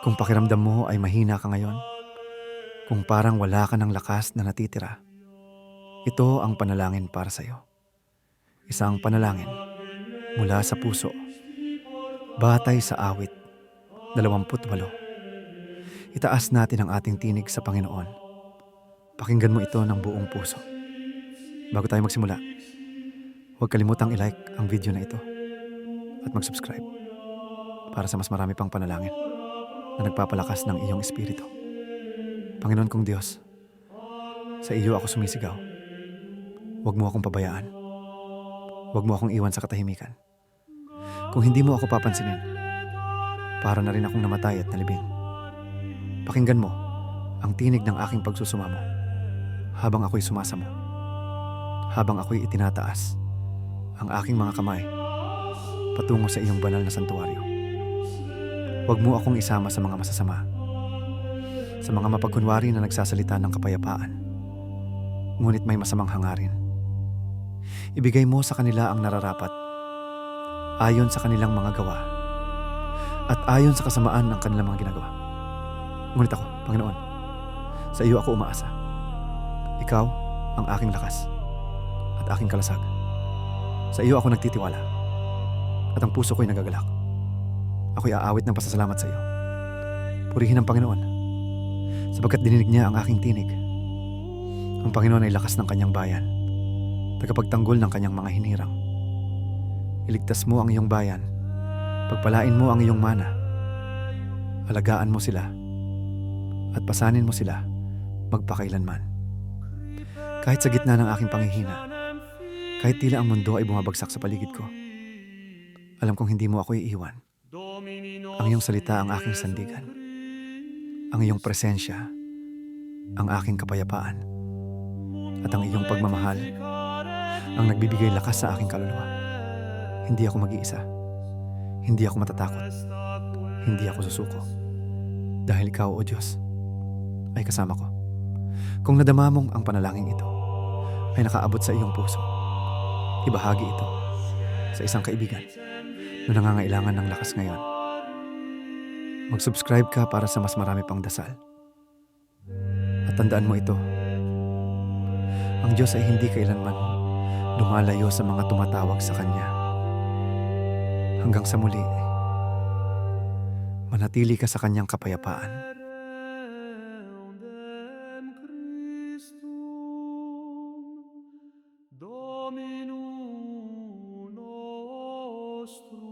Kung pakiramdam mo ay mahina ka ngayon, kung parang wala ka ng lakas na natitira, ito ang panalangin para sa iyo. Isang panalangin mula sa puso, batay sa awit 28. Itaas natin ang ating tinig sa Panginoon. Pakinggan mo ito ng buong puso. Bago tayo magsimula, huwag kalimutang i-like ang video na ito at mag-subscribe para sa mas marami pang panalangin na nagpapalakas ng iyong espiritu. Panginoon kong Diyos, sa iyo ako sumisigaw. Huwag mo akong pabayaan. Huwag mo akong iwan sa katahimikan. Kung hindi mo ako papansinin, para na rin akong namatay at nalibing. Pakinggan mo ang tinig ng aking pagsusumamo habang ako'y sumasamo. Habang ako'y itinataas ang aking mga kamay patungo sa iyong banal na santuario. Huwag mo akong isama sa mga masasama, sa mga mapagkunwari na nagsasalita ng kapayapaan, ngunit may masamang hangarin. Ibigay mo sa kanila ang nararapat ayon sa kanilang mga gawa at ayon sa kasamaan ng kanilang mga ginagawa. Ngunit ako, Panginoon, sa iyo ako umaasa. Ikaw ang aking lakas at aking kalasag. Sa iyo ako nagtitiwala at ang puso ko'y nagagalak. Ako'y aawit ng pasasalamat sa iyo. Purihin ang Panginoon sapagkat dininig niya ang aking tinig. Ang Panginoon ay lakas ng kanyang bayan, tagapagtanggol ng kanyang mga hinirang. Iligtas mo ang iyong bayan, pagpalain mo ang iyong mana, alagaan mo sila, at pasanin mo sila magpakailanman. Kahit sa gitna ng aking panghihina, kahit tila ang mundo ay bumabagsak sa paligid ko, alam kong hindi mo ako iiwan. Ang iyong salita ang aking sandigan. Ang iyong presensya, ang aking kapayapaan. At ang iyong pagmamahal, ang nagbibigay lakas sa aking kaluluwa. Hindi ako mag-iisa. Hindi ako matatakot. Hindi ako susuko. Dahil ikaw, O Diyos, ay kasama ko. Kung nadama mong ang panalangin ito ay nakaabot sa iyong puso, ibahagi ito sa isang kaibigan na nangangailangan ng lakas ngayon. Mag-subscribe ka para sa mas marami pang dasal. At tandaan mo ito, ang Diyos ay hindi kailanman lumalayo sa mga tumatawag sa Kanya. Hanggang sa muli, manatili ka sa Kanyang kapayapaan. Domino nostrum.